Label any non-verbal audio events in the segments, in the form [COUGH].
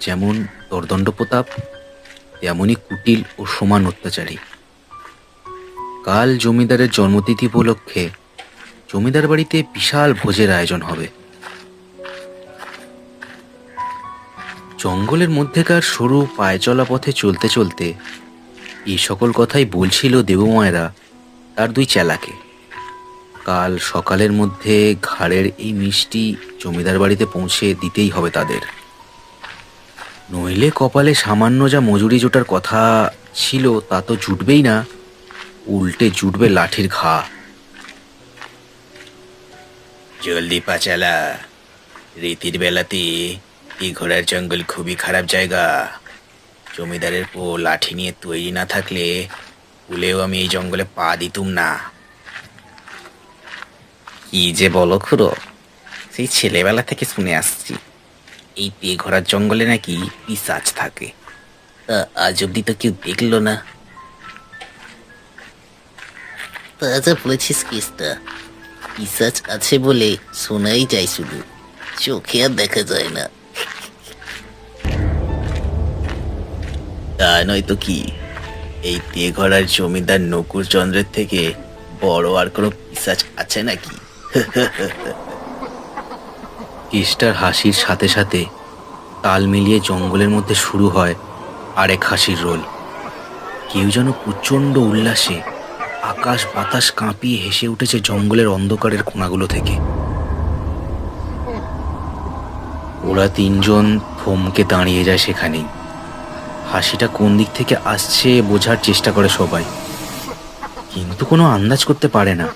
যেমন দর্দণ্ড প্রতাপ তেমনই কুটিল ও সমান অত্যাচারী। কাল জমিদারের জন্মতিথি উপলক্ষে জমিদার বাড়িতে বিশাল ভোজের আয়োজন হবে। জঙ্গলের মধ্যেকার সরু পায়ে চলা পথে চলতে চলতে এই সকল কথাই বলছিল দেবমায়েরা তার দুই চেলাকে। কাল সকালের মধ্যে ঘাড়ের এই মিষ্টি জমিদার বাড়িতে পৌঁছে দিতেই হবে তাদের। নইলে কপালে সামান্য যা মজুরি জোটার কথা ছিল তা তো জুটবেই না। উল্টে জুটবে লাঠির ঘা। জলদি পাচালা। রীতির বেলাতে এই ঘোড়ার জঙ্গল খুবই খারাপ জায়গা। জমিদারের পো লাঠি নিয়ে তৈরি না থাকলে ভুলেও আমি এই জঙ্গলে পা দিতুম না। কি যে বলো খুড়ো, সেই ছেলেবেলা থেকে শুনে আসছি। এই পে ঘোড়ার জঙ্গলে নাকি পিসাচ থাকে। তা আজ অব্দি তো কেউ দেখল না। বলেছিস কেসটা। আছে বলে শোনাই যায় শুধু। চোখে আর দেখা যায় না। তা নয় তো কি? এই তেঘরার জমিদার নকুর চন্দ্রের থেকে বড় আর কোনো পিসাচ আছে নাকি? [LAUGHS] কেষ্টার হাসির সাথে সাথে তাল মিলিয়ে জঙ্গলের মধ্যে শুরু হয় আরেক হাসির রোল। কেউ যেন প্রচণ্ড উল্লাসে আকাশ বাতাস কাঁপিয়ে হেসে উঠেছে জঙ্গলের অন্ধকারের কোণাগুলো থেকে। ওরা তিনজন থমকে দাঁড়িয়ে যায় সেখানেই। হাসিটা কোন দিক থেকে আসছে বোঝার চেষ্টা করে সবাই। কিন্তু কোনো আন্দাজ করতে পারে না।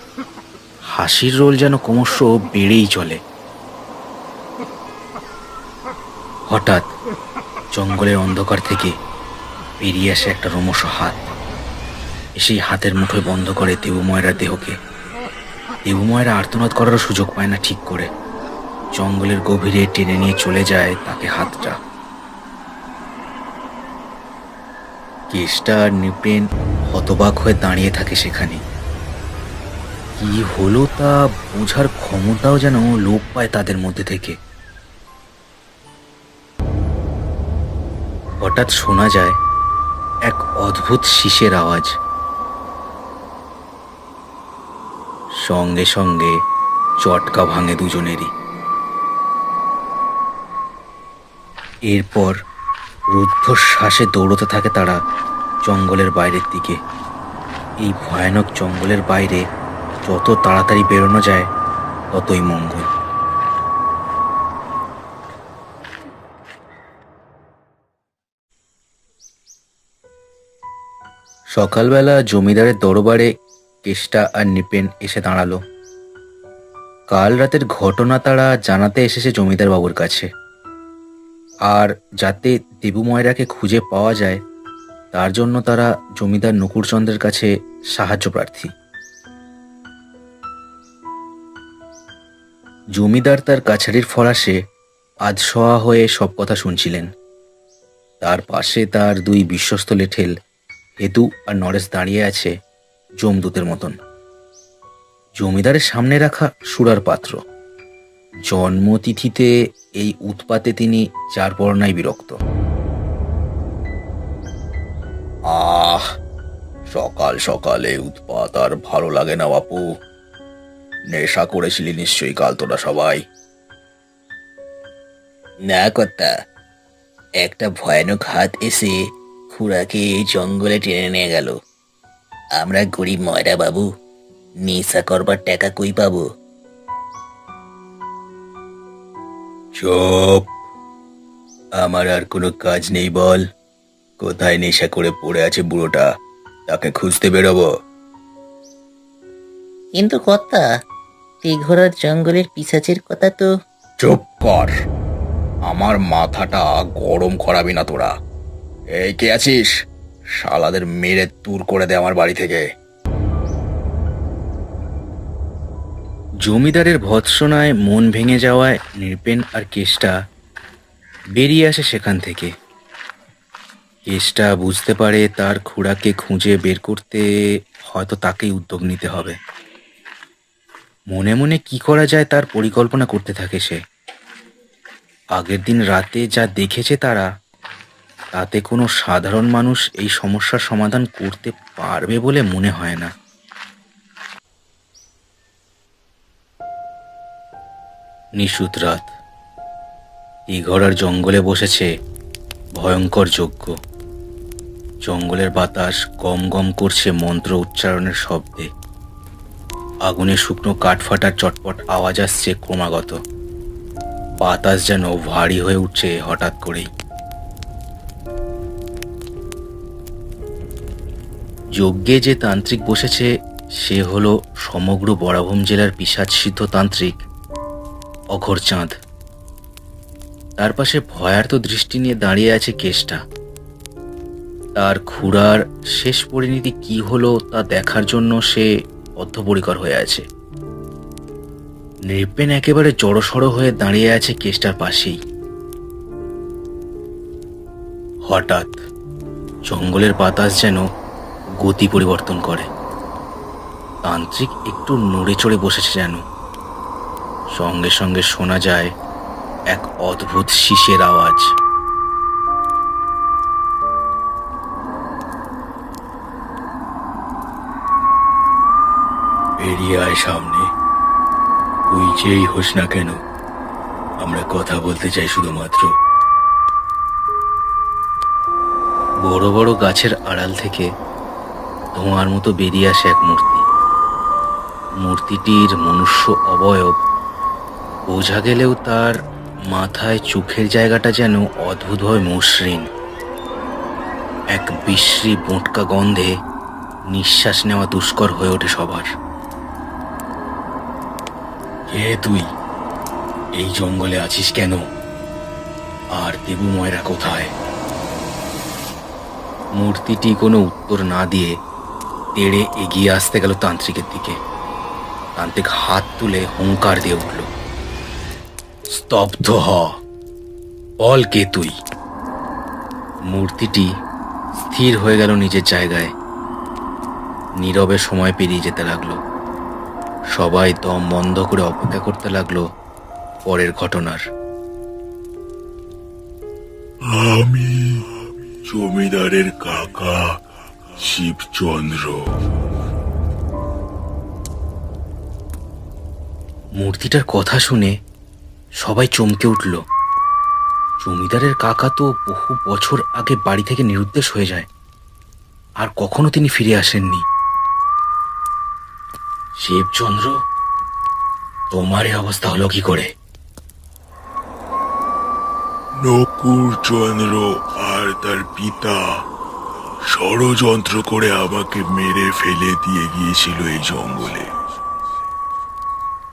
হাসির রোল যেন ক্রমশ বেড়েই চলে। হঠাৎ জঙ্গলের অন্ধকার থেকে বেরিয়ে আসে একটা রমস হাত। সেই হাতের মুঠোয় বন্ধ করে দেবময়রার দেহকে। দেবময়রা আর্তনাদ করারও সুযোগ পায় না ঠিক করে। জঙ্গলের গভীরে টেনে নিয়ে চলে যায় তাকে হাতটা। কেষ্টা নিপেন হতবাক হয়ে দাঁড়িয়ে থাকে সেখানে। কি হলো তা বোঝার ক্ষমতাও যেন লোপ পায় তাদের মধ্যে থেকে। হঠাৎ শোনা যায় এক অদ্ভুত শীষের আওয়াজ। সঙ্গে সঙ্গে চটকা ভাঙে দুজনেরই। এরপর রুদ্ধশ্বাসে দৌড়তে থাকে তারা জঙ্গলের বাইরের দিকে। এই ভয়ানক জঙ্গলের বাইরে যত তাড়াতাড়ি বেরোনো যায়, ততই মঙ্গল। সকালবেলা জমিদারের দরবারে কেষ্টা আর নিপেন এসে দাঁড়াল। কাল রাতের ঘটনা তারা জানাতে এসেছে জমিদার বাবুর কাছে। আর যাতে দেবু ময়রাকে খুঁজে পাওয়া যায়, তার জন্য তারা জমিদার নকুরচন্দ্রের কাছে সাহায্য প্রার্থী। জমিদার তার কাছারির ফরাসে আধশোয়া হয়ে সব কথা শুনছিলেন। তার পাশে তার দুই বিশ্বস্ত লেঠেল হেতু আর নরেশ দাঁড়িয়ে আছে জমদূতের মতন। জমিদারের সামনে রাখা সুরার পাত্র। জন্মতিথিতে এই উৎপাতে তিনি চার বর্ণায় বিরক্ত। আহ, সকাল সকালে উৎপাত আর ভালো লাগে না বাপু। নেশা করেছিলি নিশ্চয়ই কাল তোরা সবাই। না কর্তা, একটা ভয়ানক হাত এসে খুড়াকে এই জঙ্গলে টেনে নিয়ে গেল। আমরা গরিব ময়রা বাবু নেশা করবার টাকা কই পাবো? চুপ। আমার আর কোনো কাজ নেই বল। কোথায় নেশা করে পড়ে আছে বুড়োটা? তাকে খুঁজতে বেরোবো। কিন্তু কর্তা ঘোড়ার জঙ্গলের পিসাচের কথা তো চুপ কর। আমার মাথাটা গরম করাবি না তোরা। এই, কে আছিস? শালাদের মেরে দূর করে দে আমার বাড়ি থেকে। জমিদারের ভৎসনায় মন ভেঙে যাওয়ায় নৃপেন আর কেষ্টা বেরিয়ে আসে সেখান থেকে। কেষ্টা বুঝতে পারে তার খুড়াকে খুঁজে বের করতে হয়তো তাকেই উদ্যোগ নিতে হবে। মনে মনে কি করা যায় তার পরিকল্পনা করতে থাকে সে। আগের দিন রাতে যা দেখেছে তারা তাতে কোনো সাধারণ মানুষ এই সমস্যার সমাধান করতে পারবে বলে মনে হয় না। নিশুত রাত। ইঘরার জঙ্গলে বসেছে ভয়ঙ্কর যজ্ঞ। জঙ্গলের বাতাস গম গম করছে মন্ত্র উচ্চারণের শব্দে। আগুনে শুকনো কাঠ ফাটার চটপট আওয়াজ আসছে ক্রমাগত। বাতাস যেন ভারী হয়ে উঠছে হঠাৎ করেই। যজ্ঞে যে তান্ত্রিক বসেছে, সে হলো সমগ্র বরাভূম জেলার পিসাজ সিদ্ধ তান্ত্রিক অঘর চাঁদ। তার পাশে ভয়ার্ত দৃষ্টি নিয়ে দাঁড়িয়ে আছে কেষ্টা। তার খুড়ার শেষ পরিণতি কি হলো তা দেখার জন্য সে বদ্ধপরিকর হয়ে আছে। নৃপেন একেবারে জড়সড় হয়ে দাঁড়িয়ে আছে কেষ্টার পাশেই। হঠাৎ জঙ্গলের বাতাস যেন গতি পরিবর্তন করে। তান্ত্রিক একটু নড়ে চড়ে বসেছে যেন। সঙ্গে সঙ্গে শোনা যায় এক অদ্ভুত শীষের আওয়াজ। বেরিয়ে আয় সামনে। তুই যেই হোস না কেন, আমরা কথা বলতে চাই শুধুমাত্র। বড় বড় গাছের আড়াল থেকে ধোঁয়ার মতো বেরিয়ে আসে এক মূর্তি। মূর্তিটির মনুষ্য অবয়ব বোঝা গেলেও তার মাথায় চোখের জায়গাটা যেন অদ্ভুত হয় মসৃণ। এক বিশ্রী বোটকা গন্ধে নিঃশ্বাস নেওয়া দুষ্কর হয়ে ওঠে সবার। কে তুই, এই জঙ্গলে আছিস কেন? আর দেবু ময়রা কোথায়? মূর্তিটি কোনো উত্তর না দিয়ে তেড়ে এগিয়ে আসতে গেল তান্ত্রিকের দিকে। তান্ত্রিক হাত তুলে হুঙ্কার দিয়ে উঠল, স্তব্ধ হ, বল কে তুই? মূর্তিটি স্থির হয়ে গেল নিজের জায়গায়। নীরবে সময় পেরিয়ে যেতে লাগল। সবাই দম বন্ধ করে অপেক্ষা করতে লাগল পরের ঘটনার। আমি জমিদারের কাকা। শিবচন্দ্র মূর্তিটার কথা শুনে সবাই চমকে উঠল। জমিদারের কাকা তো বহু বছর আগে বাড়ি থেকে নিরুদ্দেশ হয়ে যায়। আর কখনো তিনি ফিরে আসেননি। শিবচন্দ্র তোমার এই অবস্থা হলো কি করে? নকুর চন্দ্র আর তার পিতা ষড়যন্ত্র করে আমাকে মেরে ফেলে দিয়ে গিয়েছিল এই জঙ্গলে।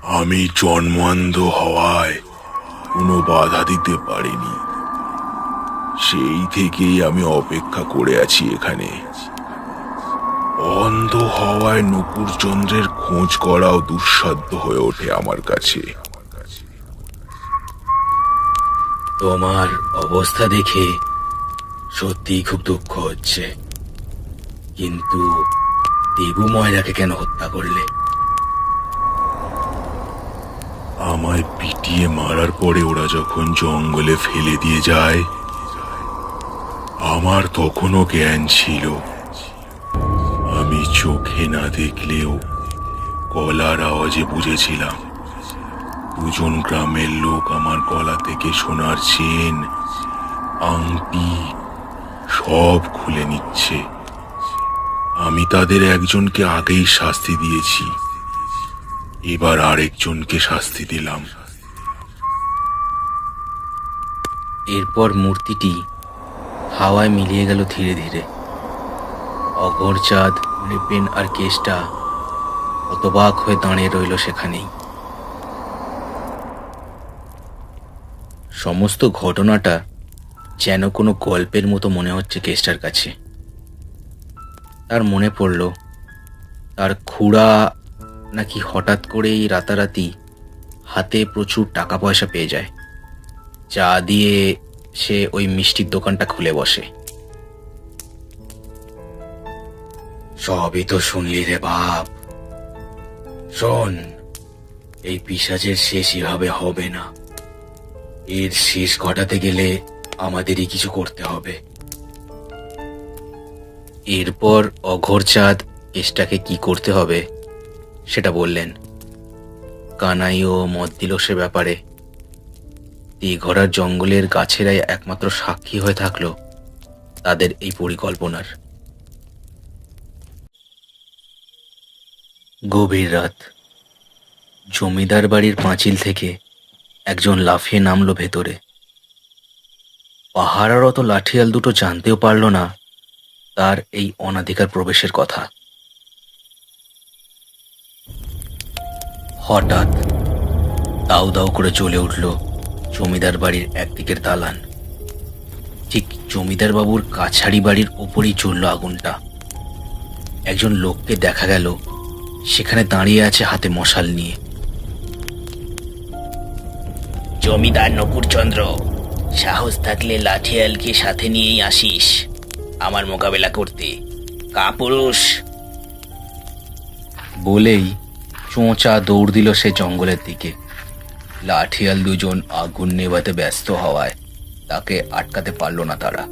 আমি জন্মান্ধ হওয়ায় কোনো বাধা দিতে পারিনি। সেই থেকেই আমি অপেক্ষা করে আছি এখানে। অন্ধ হওয়ায় নকুর চন্দ্রের খোঁজ করাও দুঃসাধ্য হয়ে ওঠে আমার কাছে। তোমার অবস্থা দেখে সত্যিই খুব দুঃখ হচ্ছে। কিন্তু দেবু ময়রাকে কেন হত্যা করলে? আমায় পিটিয়ে মারার পরে ওরা যখন জঙ্গলে ফেলে দিয়ে যায়, আমার তখনও জ্ঞান ছিল। আমি চোখে না দেখলেও গলার আওয়াজে বুঝেছিলাম, দুজন গ্রামের লোক আমার গলা থেকে সোনার চেন, আংটি সব খুলে নিচ্ছে। আমি তাদের একজনকে আগেই শাস্তি দিয়েছি। এবার আরেকজনকে শাস্তি দিলাম। এরপর মূর্তিটি হাওয়ায় মিলিয়ে গেল ধীরে ধীরে। অঘর চাঁদ নৃপেন আর কেষ্টা হতবাক হয়ে দাঁড়িয়ে রইল সেখানেই। সমস্ত ঘটনাটা যেন কোনো গল্পের মতো মনে হচ্ছে কেষ্টার কাছে। তার মনে পড়ল, তার খুড়া নাকি হঠাৎ করেই রাতারাতি হাতে প্রচুর টাকা পয়সা পেয়ে যায়। যা দিয়ে সে ওই মিষ্টির দোকানটা খুলে বসে। সবই তো শুনলি রে বাপ। শোন, এই পিসাজের শেষ এভাবে হবে না। এর শেষ ঘটাতে গেলে আমাদেরই কিছু করতে হবে। এরপর অঘরচাঁদ কেসটাকে কি করতে হবে সেটা বললেন। কানাইও মত দিল সে ব্যাপারে। দীঘরার জঙ্গলের গাছেরাই একমাত্র সাক্ষী হয়ে থাকল তাদের এই পরিকল্পনার। গভীর রাত। জমিদার বাড়ির পাঁচিল থেকে একজন লাফিয়ে নামলো ভেতরে। পাহারারত লাঠিয়াল দুটো জানতেও পারল না তার এই অনাধিকার প্রবেশের কথা। হঠাৎ দাউ দাউ করে চলে উঠল জমিদার বাড়ির একদিকের দালান। ঠিক জমিদার বাবুর কাছারি বাড়ির ওপরেই চলল আগুনটা। একজন লোককে দেখা গেল, সেখানে দাঁড়িয়ে আছে হাতে মশাল নিয়ে। জমিদার নকুরচন্দ্র, সাহস থাকলে লাঠিয়ালকে সাথে নিয়েই আসিস। আমার মোকাবেলা করতে। কাপুরুষ। বলেই চোঁচা দৌড় দিল সে জঙ্গলের দিকে। লাঠিয়াল দুজন আগুন নেভাতে ব্যস্ত হওয়ায় তাকে আটকাতে পারল না তারা।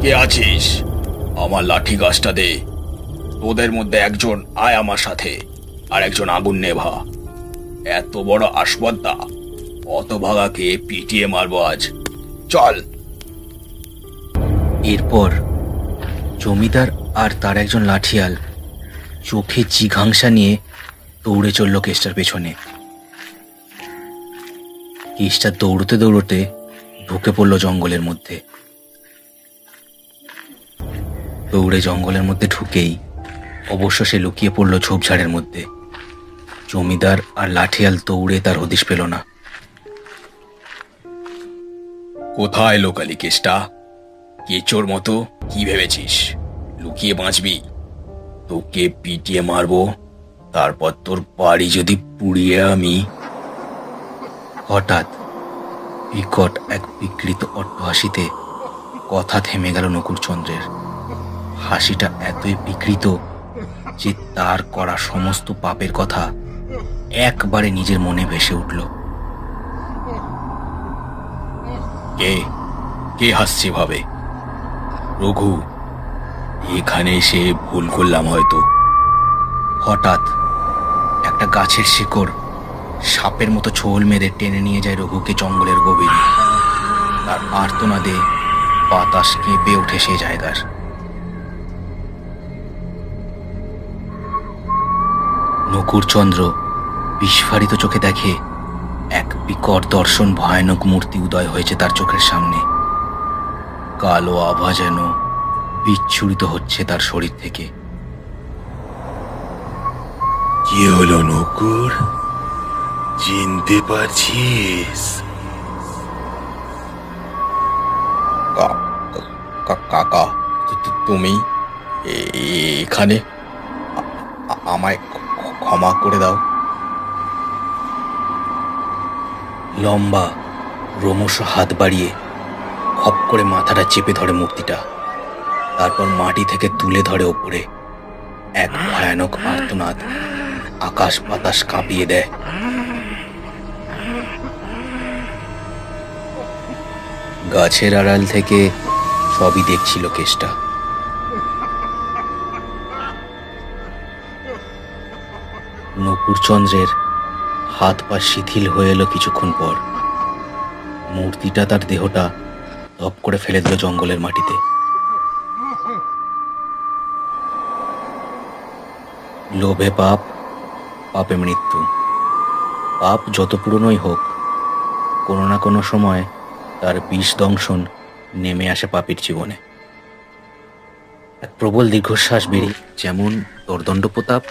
কে আছিস? আমার লাঠি গাছটা দে। তোদের মধ্যে একজন আয় আমার সাথে, আর একজন আগুন নেভা। এত বড় আসবদ্দা, অত ভাগাকে পিটিয়ে মারবো আজ। চল। এরপর জমিদার আর তার একজন লাঠিয়াল চোখে জিঘাংসা নিয়ে দৌড়ে চলল কেসটার পেছনে। কেসটা দৌড়তে দৌড়তে ঢুকে পড়ল জঙ্গলের মধ্যে। দৌড়ে জঙ্গলের মধ্যে ঢুকেই অবশ্য সে লুকিয়ে পড়ল ঝোপঝাড়ের মধ্যে। জমিদার আর লাঠিয়াল দৌড়ে তার হদিশ পেল না। কোথায় লোকালি কেসটা কেচোর মতো, কি ভেবেছিস? লুকিয়ে বাঁচবি। তোকে পিটিয়ে মারবো। তারপর তোর বাড়ি যদি পুড়িয়ে আমি। হঠাৎ বিকট এক বিকৃত অট্টহাসিতে কথা থেমে গেল নকুরচন্দ্রের হাসিটা এতই বিকৃত যে তার করা সমস্ত পাপের কথা একবারে নিজের মনে ভেসে উঠল। কে? কে হাসছে ভাবে রঘু, এখানে এসে ভুল করলাম হয়তো। হঠাৎ একটা গাছের শিকড় সাপের মতো ছোল মেরে টেনে নিয়ে যায় রঘুকে জঙ্গলের গভীরে। তার আর্তনাদে বাতাস কেঁপে ওঠে সে জায়গার। নকুরচন্দ্র বিস্ফারিত চোখে দেখে এক বিকট দর্শন ভয়ানক মূর্তি উদয় হয়েছে তার চোখের সামনে। কালো আভা যেন বিচ্ছুরিত হচ্ছে তার শরীর থেকে। কি হলো নকুর? চিনতে পারছিস? কাকা তুমি এখানে? আমায় ক্ষমা করে দাও। লম্বা রোমশ হাত বাড়িয়ে খপ করে মাথাটা চেপে ধরে মূর্তিটা। তারপর মাটি থেকে তুলে ধরে ওপরে। এক ভয়ানক আর্তনাদ। আকাশ বাতাস কাঁপিয়ে দেয়। গাছের আড়াল থেকে সবই দেখছিল কেসটা নকুরচন্দ্রের হাত পা শিথিল হয়ে এলো কিছুক্ষণ পর। মূর্তিটা তার দেহটা ধপ করে ফেলে দিল জঙ্গলের মাটিতে। লোভে পাপ, পাপে মৃত্যু। পাপ যত পুরনোই হোক, কোনো না কোনো সময় তার বিষ দংশন নেমে আসে পাপির জীবনে। এক প্রবল দীর্ঘশ্বাস বেরিয়ে যেমন দর্দণ্ড প্রতাপ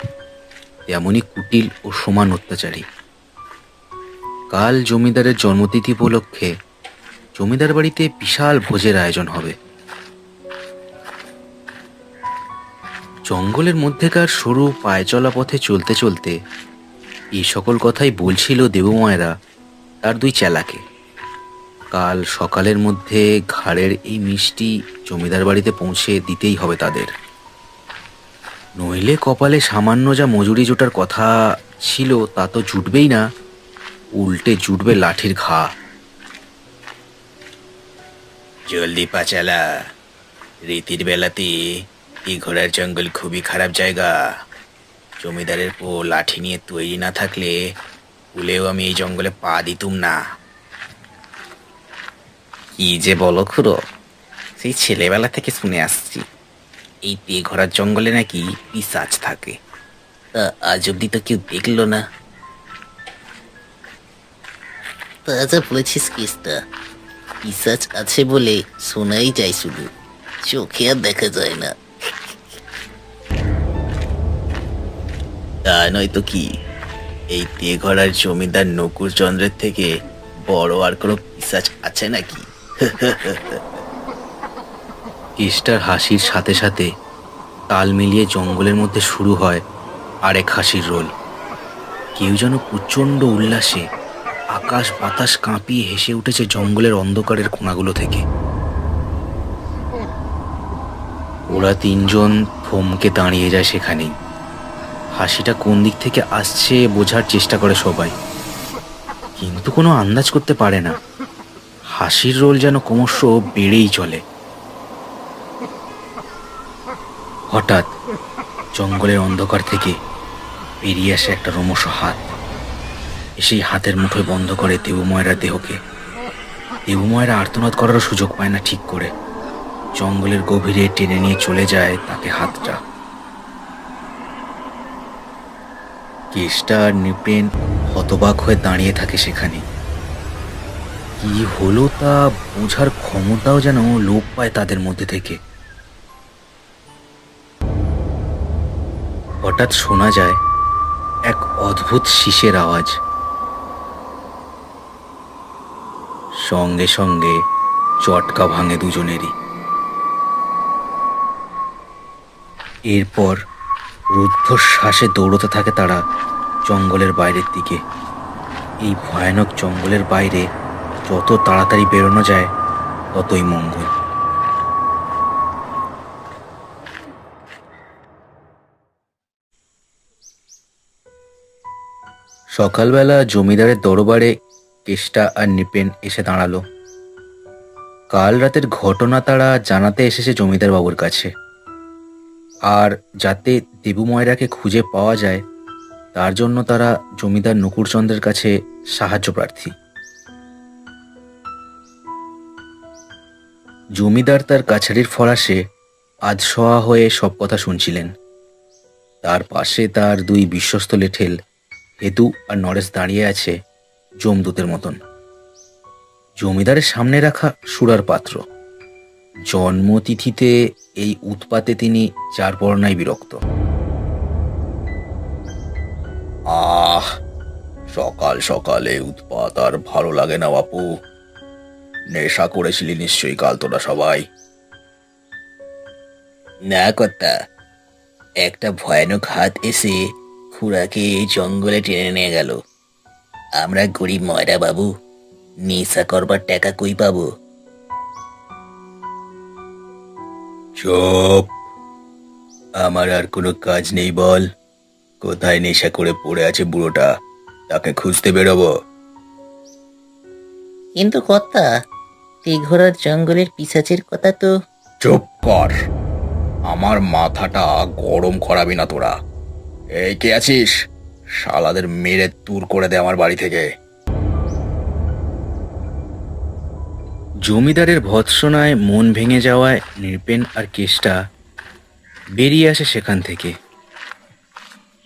তেমনই কুটিল ও সমান অত্যাচারী। কাল জমিদারের জন্মতিথি উপলক্ষে জমিদার বাড়িতে বিশাল ভোজের আয়োজন হবে। জঙ্গলের মধ্যেকার সরু পায়ে চলা পথে চলতে চলতে এই সকল কথাই বলছিল দেবমায়েরা, তার দুই চেলাকে। কাল সকালের মধ্যে ঘাড়ের এই মিষ্টি জমিদার বাড়িতে পৌঁছে দিতেই হবে তাদের। নইলে কপালে সামান্য যা মজুরি জোটার কথা ছিল তা তো জুটবেই না, উল্টে জুটবে লাঠির ঘা। জলদি পা চালা রীতির বেলাতে এই ঘোড়ার জঙ্গল খুবই খারাপ জায়গা। জমিদারের পো লাঠি নিয়ে তৈরি না থাকলে ভুলেও আমি এই জঙ্গলে পা দিতুম না। কি যে বলো খুড়ো, সেই ছেলেবেলা থেকে শুনে আসছি। এই পে ঘোড়ার জঙ্গলে নাকি পিসাচ থাকে। তা আজ অব্দি তো কেউ দেখল না। তা যা বলেছিস কেসটা পিসাচ আছে বলে শোনাই যায় শুধু। চোখে আর দেখা যায় না। তা নয় তো কি? এই তেঘরার জমিদার নকুর চন্দ্রের থেকে বড় আর কোনো পিসাচ আছে নাকি? [LAUGHS] কেষ্টার হাসির সাথে সাথে তাল মিলিয়ে জঙ্গলের মধ্যে শুরু হয় আরেক হাসির রোল। কেউ যেন প্রচণ্ড উল্লাসে আকাশ বাতাস কাঁপিয়ে হেসে উঠেছে জঙ্গলের অন্ধকারের কোণাগুলো থেকে। ওরা তিনজন থমকে দাঁড়িয়ে যায় সেখানেই। হাসিটা কোন দিক থেকে আসছে বোঝার চেষ্টা করে সবাই। কিন্তু কোনো আন্দাজ করতে পারে না। হাসির রোল যেন ক্রমশ বেড়েই চলে। হঠাৎ জঙ্গলের অন্ধকার থেকে বেরিয়ে আসে একটা রমস হাত। সেই হাতের মুঠোয় বন্ধ করে দেবময়রার দেহকে। দেবময়রা আর্তনাদ করারও সুযোগ পায় না ঠিক করে। জঙ্গলের গভীরে টেনে নিয়ে চলে যায় তাকে হাতটা। কেষ্টা আর নিপেন হতবাক হয়ে দাঁড়িয়ে থাকে সেখানে। কি হলো তা বোঝার ক্ষমতাও যেন লোপ পায় তাদের মধ্যে থেকে। হঠাৎ শোনা যায়, এক অদ্ভুত শীষের আওয়াজ। সঙ্গে সঙ্গে চটকা ভাঙে দুজনেরই। এরপর রুদ্ধশ্বাসে দৌড়তে থাকে তারা জঙ্গলের বাইরের দিকে। এই ভয়ানক জঙ্গলের বাইরে যত তাড়াতাড়ি বেরোনো যায়, ততই মঙ্গল। সকালবেলা জমিদারের দরবারে কেষ্টা আর নিপেন এসে দাঁড়াল। কাল রাতের ঘটনা তারা জানাতে এসেছে জমিদার বাবুর কাছে। আর যাতে দেবু ময়রাকে খুঁজে পাওয়া যায়, তার জন্য তারা জমিদার নকুরচন্দ্রের কাছে সাহায্য প্রার্থী। জমিদার তার কাছারির ফরাসে আধশোয়া হয়ে সব কথা শুনছিলেন। তার পাশে তার দুই বিশ্বস্ত লেঠেল হেতু আর নরেশ দাঁড়িয়ে আছে। জমদূতের মতন। জমিদারের সামনে রাখা সুরার পাত্র। জন্মতিথিতে এই উৎপাতে তিনি চার বর্ণায় বিরক্ত। আহ, সকাল সকালে উৎপাত আর ভালো লাগে না বাপু। নেশা করেছিলি নিশ্চয়ই কাল তোরা সবাই। না কর্তা, একটা ভয়ানক হাত এসে খুড়াকে এই জঙ্গলে টেনে নিয়ে গেল। আমরা গরিব ময়রা বাবু নেশা করবার টাকা কই পাবো? চুপ। আমার আর কোনো কাজ নেই বল। কোথায় নেশা করে পড়ে আছে বুড়োটা? তাকে খুঁজতে বেরোবো। কিন্তু কর্তা ঘোড়ার জঙ্গলের পিসাচের কথা তো চুপ কর। আমার মাথাটা গরম করাবি না তোরা। এই কে আছিস? শালাদের মেরে দূর করে দে আমার বাড়ি থেকে। জমিদারের ভৎসনায় মন ভেঙে যাওয়ায় নৃপেন আর কেষ্টা বেরিয়ে আসে সেখান থেকে।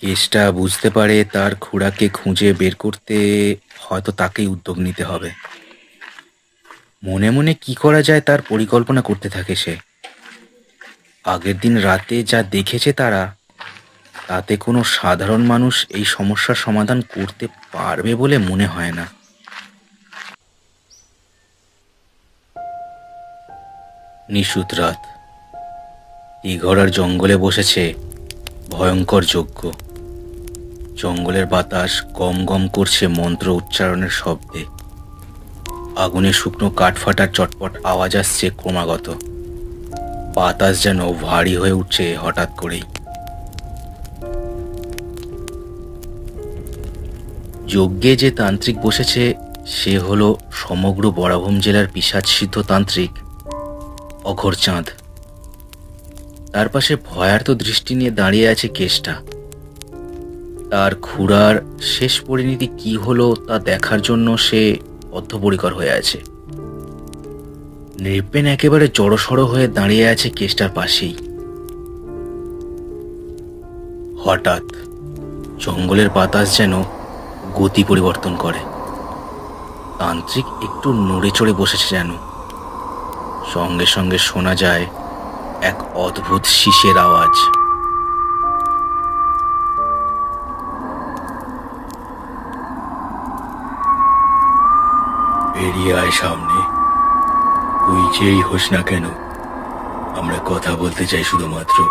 কেষ্টা বুঝতে পারে তার খুড়াকে খুঁজে বের করতে হয়তো তাকেই উদ্যোগ নিতে হবে। মনে মনে কি করা যায় তার পরিকল্পনা করতে থাকে সে। আগের দিন রাতে যা দেখেছে তারা তাতে কোনো সাধারণ মানুষ এই সমস্যার সমাধান করতে পারবে বলে মনে হয় না। নিশুত রাত। ইঘরার জঙ্গলে বসেছে ভয়ঙ্কর যজ্ঞ। জঙ্গলের বাতাস গম গম করছে মন্ত্র উচ্চারণের শব্দে। আগুনে শুকনো কাঠ ফাটার চটপট আওয়াজ আসছে ক্রমাগত। বাতাস যেন ভারী হয়ে উঠছে হঠাৎ করেই। যজ্ঞে যে তান্ত্রিক বসেছে, সে হল সমগ্র বরাভূম জেলার পিসাজ সিদ্ধ তান্ত্রিক অঘরচাঁদ তার পাশে ভয়ার্ত দৃষ্টি নিয়ে দাঁড়িয়ে আছে কেষ্টা। তার খুড়ার শেষ পরিণতি কি হলো তা দেখার জন্য সে বদ্ধপরিকর হয়ে আছে। নৃপেন একেবারে জড়সড় হয়ে দাঁড়িয়ে আছে কেষ্টার পাশেই। হঠাৎ জঙ্গলের বাতাস যেন গতি পরিবর্তন করে। তান্ত্রিক একটু নড়ে চড়ে বসেছে যেন। সঙ্গে সঙ্গে শোনা যায় এক অদ্ভুত শীষের আওয়াজ। বেরিয়ে আয় সামনে। তুই যেই হোস না কেন, আমরা কথা বলতে চাই শুধুমাত্র।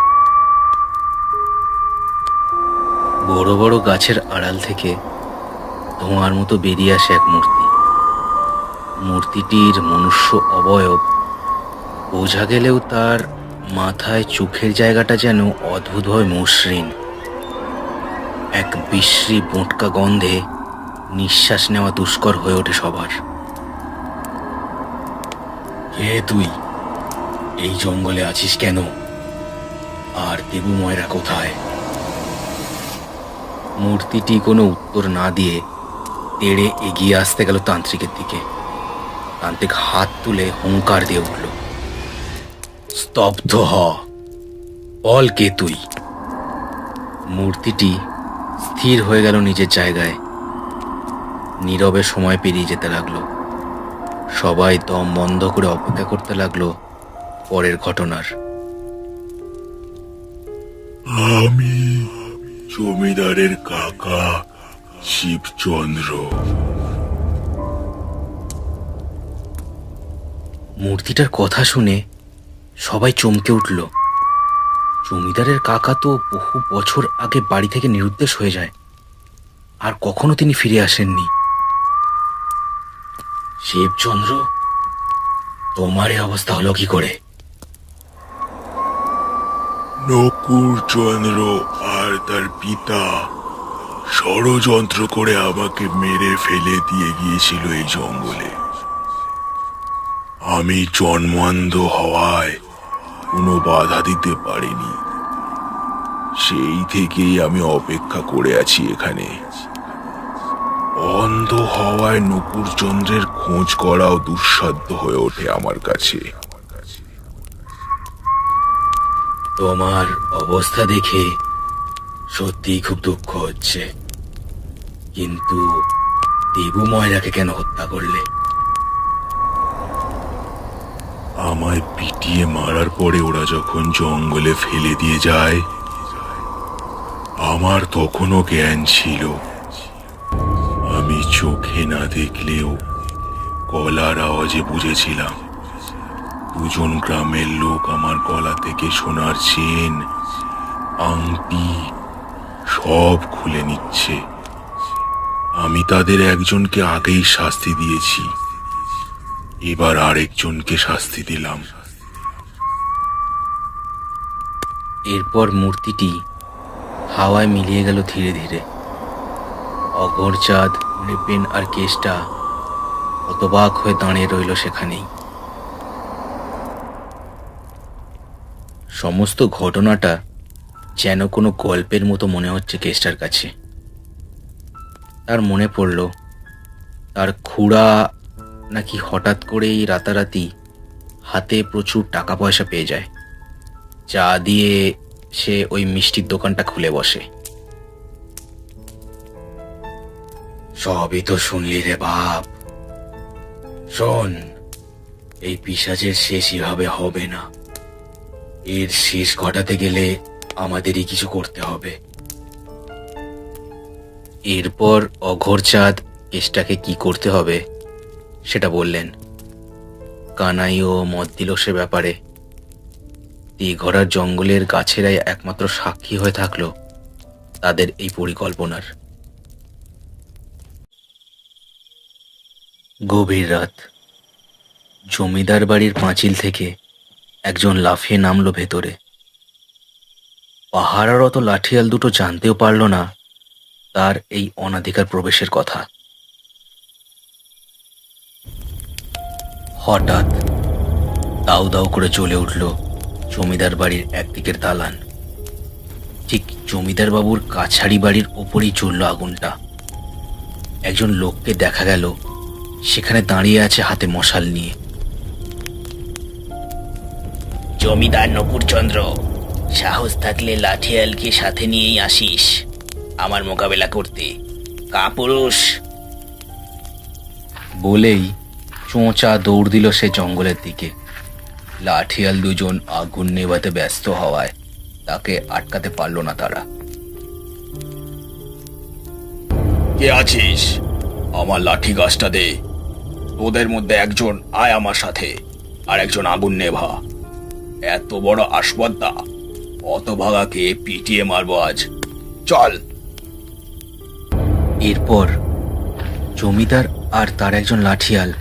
বড় বড় গাছের আড়াল থেকে ধোঁয়ার মতো বেরিয়ে আসে এক মূর্তি। মূর্তিটির মনুষ্য অবয়ব বোঝা গেলেও তার মাথায় চোখের জায়গাটা যেন অদ্ভুত হয় মসৃণ। এক বিশ্রী বোটকা গন্ধে নিঃশ্বাস নেওয়া দুষ্কর হয়ে ওঠে সবার। কে তুই এই জঙ্গলে আছিস কেন? আর দেবু ময়রা কোথায়? মূর্তিটি কোনো উত্তর না দিয়ে তেড়ে এগিয়ে আসতে গেল তান্ত্রিকের দিকে। তান্ত্রিক হাত তুলে হুঙ্কার দিয়ে উঠল, স্তব্ধ হ, বল কে তুই? মূর্তিটি স্থির হয়ে গেল নিজের জায়গায়। নীরবে সময় পেরিয়ে যেতে লাগল। সবাই দম বন্ধ করে অপেক্ষা করতে লাগল পরের ঘটনার। আমি জমিদারের কাকা শিবচন্দ্র মূর্তিটার কথা শুনে সবাই চমকে উঠল। জমিদারের কাকা তো বহু বছর আগে বাড়ি থেকে নিরুদ্দেশ হয়ে যায়। আর কখনো তিনি ফিরে আসেননি। শিবচন্দ্র তোমার এই অবস্থা হলো কি করে? নকুর চন্দ্র আর তার পিতা ষড়যন্ত্র করে আমাকে মেরে ফেলে দিয়ে গিয়েছিল এই জঙ্গলে। আমি জন্মান্ধ হওয়ায় কোনো বাধা দিতে পারিনি। সেই থেকেই আমি অপেক্ষা করে আছি এখানে। অন্ধ হওয়ায় নকুর চন্দ্রের খোঁজ করাও দুঃসাধ্য হয়ে ওঠে আমার কাছে। তোমার অবস্থা দেখে সত্যিই খুব দুঃখ হচ্ছে। কিন্তু দেবু ময়রাকে কেন হত্যা করলে? আমায় পিটিয়ে মারার পরে ওরা যখন জঙ্গলে ফেলে দিয়ে যায়, আমার তখনও জ্ঞান ছিল। আমি চোখে না দেখলেও গলার আওয়াজে বুঝেছিলাম, দুজন গ্রামের লোক আমার গলা থেকে সোনার চেন, আংটি সব খুলে নিচ্ছে। আমি তাদের একজনকে আগেই শাস্তি দিয়েছি। এবার আরেকজনকে শাস্তি দিলাম। এরপর মূর্তিটি হাওয়ায় মিলিয়ে গেল ধীরে ধীরে। অগরচাঁদ নৃপেন আর কেষ্টা হতবাক হয়ে দাঁড়িয়ে রইল সেখানেই। সমস্ত ঘটনাটা যেন কোনো গল্পের মতো মনে হচ্ছে কেষ্টার কাছে। তার মনে পড়ল, তার খুড়া নাকি হঠাৎ করেই রাতারাতি হাতে প্রচুর টাকা পয়সা পেয়ে যায়। যা দিয়ে সে ওই মিষ্টির দোকানটা খুলে বসে। সবই তো শুনলি রে বাপ। শোন, এই পিসাজের শেষ এভাবে হবে না। এর শেষ ঘটাতে গেলে আমাদেরই কিছু করতে হবে। এরপর অঘরচাঁদ কেসটাকে কি করতে হবে, সেটা বললেন। কানাইও মত দিল সে ব্যাপারে। ঘোড়ার জঙ্গলের গাছেরাই একমাত্র সাক্ষী হয়ে থাকল তাদের এই পরিকল্পনার। গভীর রাত। জমিদার বাড়ির পাঁচিল থেকে একজন লাফিয়ে নামলো ভেতরে। পাহারারত লাঠিয়াল দুটো জানতেও পারল না তার এই অনাধিকার প্রবেশের কথা। হঠাৎ দাউ দাউ করে জ্বলে উঠল জমিদার বাড়ির একদিকের দালান। ঠিক জমিদার বাবুর কাছারি বাড়ির ওপরেই চলল আগুনটা। একজন লোককে দেখা গেল, সেখানে দাঁড়িয়ে আছে হাতে মশাল নিয়ে। জমিদার নকুরচন্দ্র সাহস থাকলে লাঠিয়ালকে সাথে নিয়েই আসিস। আমার মোকাবেলা করতে। কাপুরুষ। বলেই চোঁচা দৌড় দিল সে জঙ্গলের দিকে। লাঠিয়াল দুজন আগুন নেভাতে ব্যস্ত হওয়ায় তাকে আটকাতে পারল না তারা। কে আছিস? আমার লাঠি গাছটা দে। তোদের মধ্যে একজন আয় আমার সাথে আর একজন আগুন নেভা। এত বড় আসপদ্দা অত ভাগাকে পিটিয়ে মারবো আজ। চল। এরপর জমিদার আর তার একজন লাঠিয়াল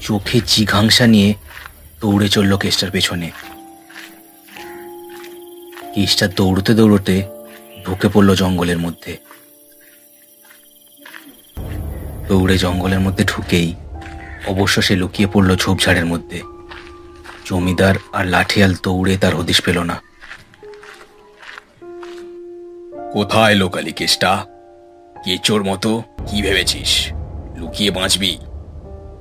চোখে জিঘাংসা নিয়ে দৌড়ে চলল কেষ্টার পেছনে। কেষ্টা দৌড়তে দৌড়তে ঢুকে পড়ল জঙ্গলের মধ্যে। দৌড়ে জঙ্গলের মধ্যে ঢুকেই অবশ্য সে লুকিয়ে পড়ল ঝোপঝাড়ের মধ্যে। জমিদার আর লাঠিয়াল দৌড়ে তার হদিশ পেল না। কোথায় লোকালি কেসটা কেচোর মতো? কি ভেবেছিস? লুকিয়ে বাঁচবি।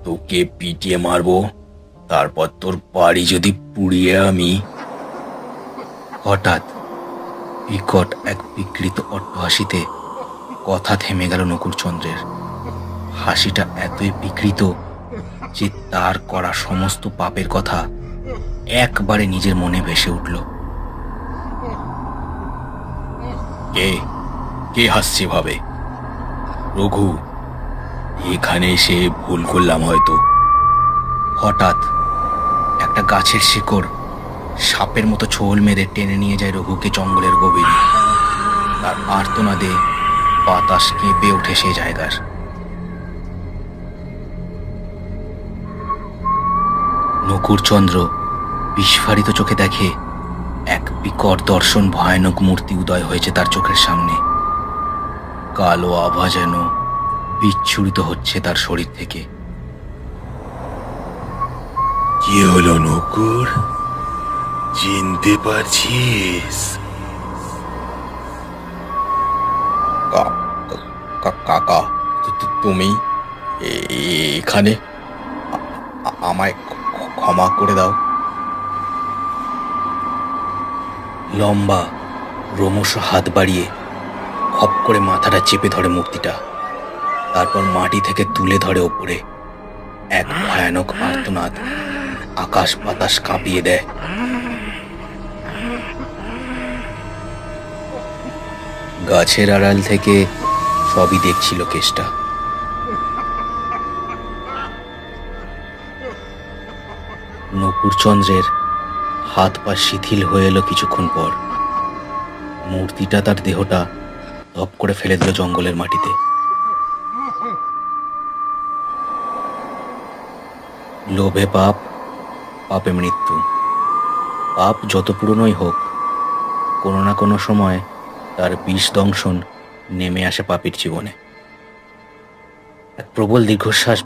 তোকে পিটিয়ে মারবো। তারপর তোর বাড়ি যদি পুড়িয়ে আমি। হঠাৎ বিকট এক বিকৃত অট্টহাসিতে কথা থেমে গেল নকুরচন্দ্রের হাসিটা এতই বিকৃত যে তার করা সমস্ত পাপের কথা একবারে নিজের মনে ভেসে উঠল। কে? কে হাসছে ভাবে? রঘু, এখানে এসে ভুল করলাম হয়তো। হঠাৎ একটা গাছের শিকড় সাপের মতো ছোল মেরে টেনে নিয়ে যায় রঘুকে জঙ্গলের গভীরে। তার আর্তনাদে বাতাস কেঁপে ওঠে সে জায়গার। নকুরচন্দ্র বিস্ফারিত চোখে দেখে এক বিকট দর্শন ভয়ানক মূর্তি উদয় হয়েছে তার চোখের সামনে। কালো আভা যেন বিচ্ছুরিত হচ্ছে তার শরীর থেকে। কি হলো নকুর? চিনতে পারছিস? কাকা তুমি এ- এখানে? আমায় ক্ষ- ক্ষ- ক্ষমা করে দাও। লম্বা, রোমশ হাত বাড়িয়ে খপ করে মাথাটা চেপে ধরে মূর্তিটা। তারপর মাটি থেকে তুলে ধরে ওপরে। এক ভয়ানক আর্তনাদ আকাশ বাতাস কাঁপিয়ে দেয়। গাছের আড়াল থেকে সবই দেখছিল কেষ্টা। নকুরচন্দ্রের হাত পা শিথিল হয়ে এলো কিছুক্ষণ পর। মূর্তিটা তার দেহটা ধপ করে ফেলে দিল জঙ্গলের মাটিতে। লোভে পাপ, পাপে মৃত্যু। পাপ যত পুরনোই হোক, কোনো না কোনো সময় তার বিষ দংশন নেমে আসে পাপির জীবনে। এক প্রবল দীর্ঘশ্বাস